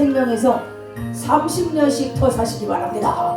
생명에서 30년씩 더 사시기 바랍니다.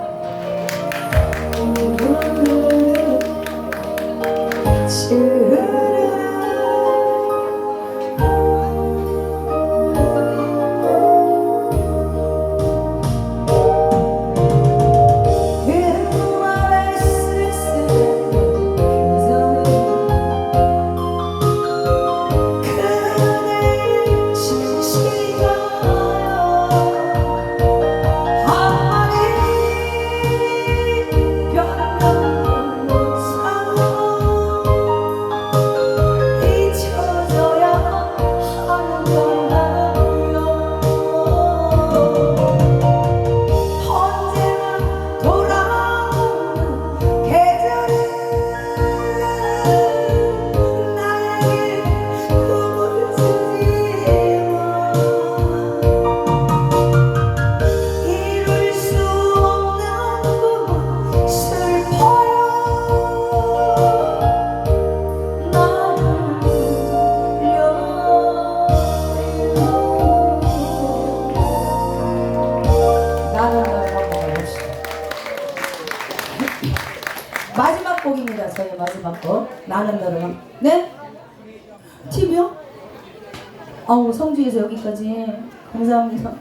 아우 성주에서 여기까지 감사합니다.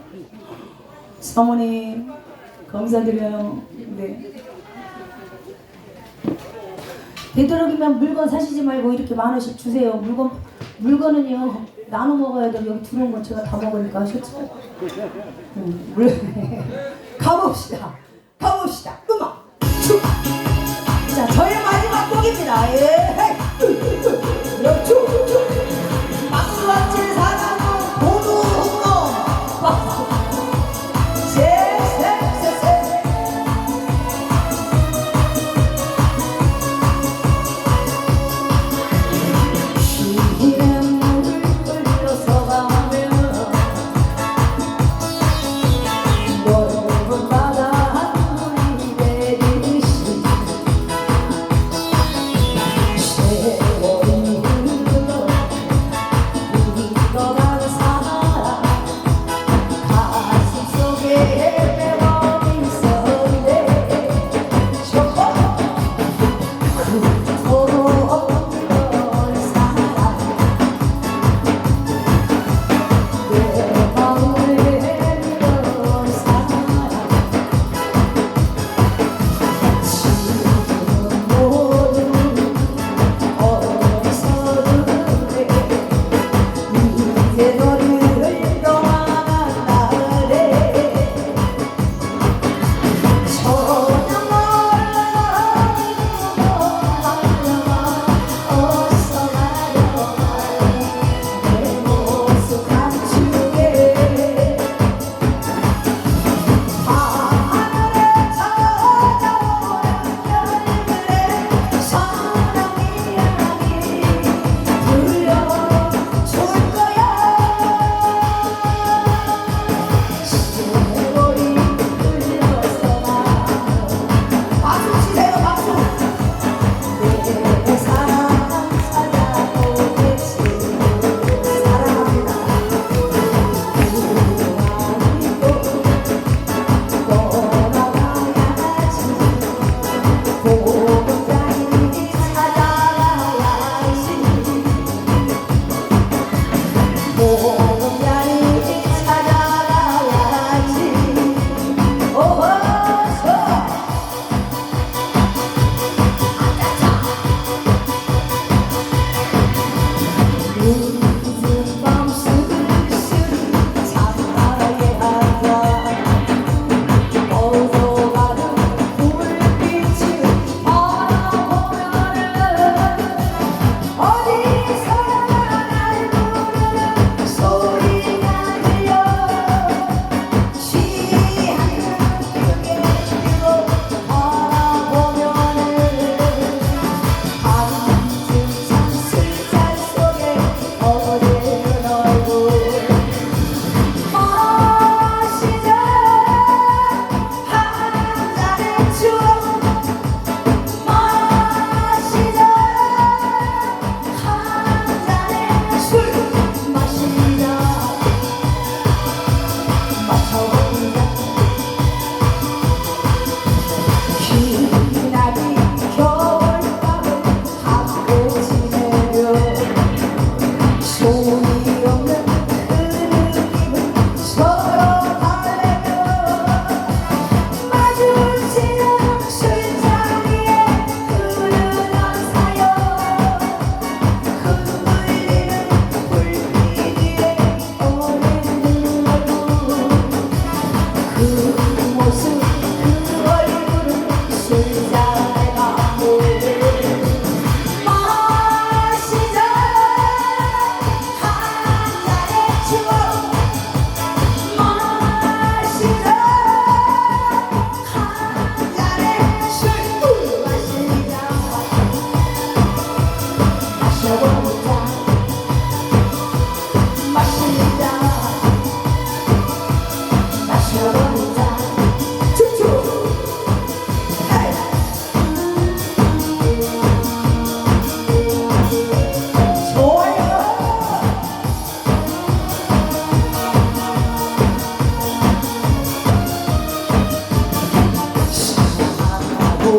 사모님 감사드려요. 네. 되도록이면 물건 사시지 말고 이렇게 만 원씩 주세요. 물건 물건은요 나눠 먹어야 돼. 여기 들어온 건 제가 다 먹으니까 아셨죠? 음, 물 가봅시다. 가봅시다. 음악 춤. 자 저의 마지막 곡입니다. 예.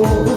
말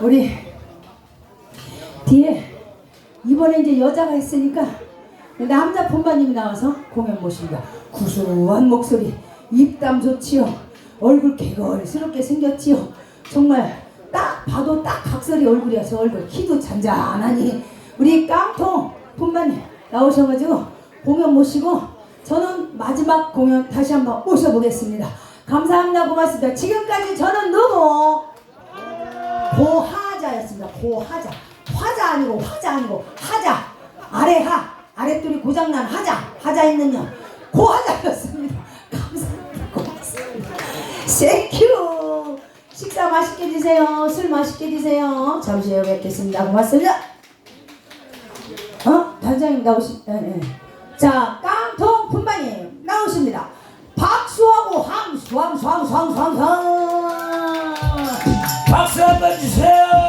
우리 뒤에 이번에 이제 여자가 있으니까 남자 본반님이 나와서 공연 모십니다. 구수한 목소리, 입담 좋지요. 얼굴 개걸스럽게 생겼지요. 정말 딱 봐도 딱 각설이 얼굴이어서 얼굴 키도 잔잔하니 우리 깡통 본반님 나오셔가지고 공연 모시고 저는 마지막 공연 다시 한번 모셔보겠습니다. 감사합니다. 고맙습니다. 지금까지 저는 누구? 고하자였습니다. 고하자. 화자 아니고 화자 아니고 하자. 아래하. 아랫돌이 고장난 하자. 하자 있는 년. 고하자였습니다. 감사합니다. 고맙습니다. 땡큐. 식사 맛있게 드세요. 술 맛있게 드세요. 잠시 후에 뵙겠습니다. 고맙습니다. 어? 단장님 나오시, 예, 예. 자, 깡통 품바님 나오십니다. 박수하고 함수, 함수, 함수, 함수, 함수. 박수 한번 주세요.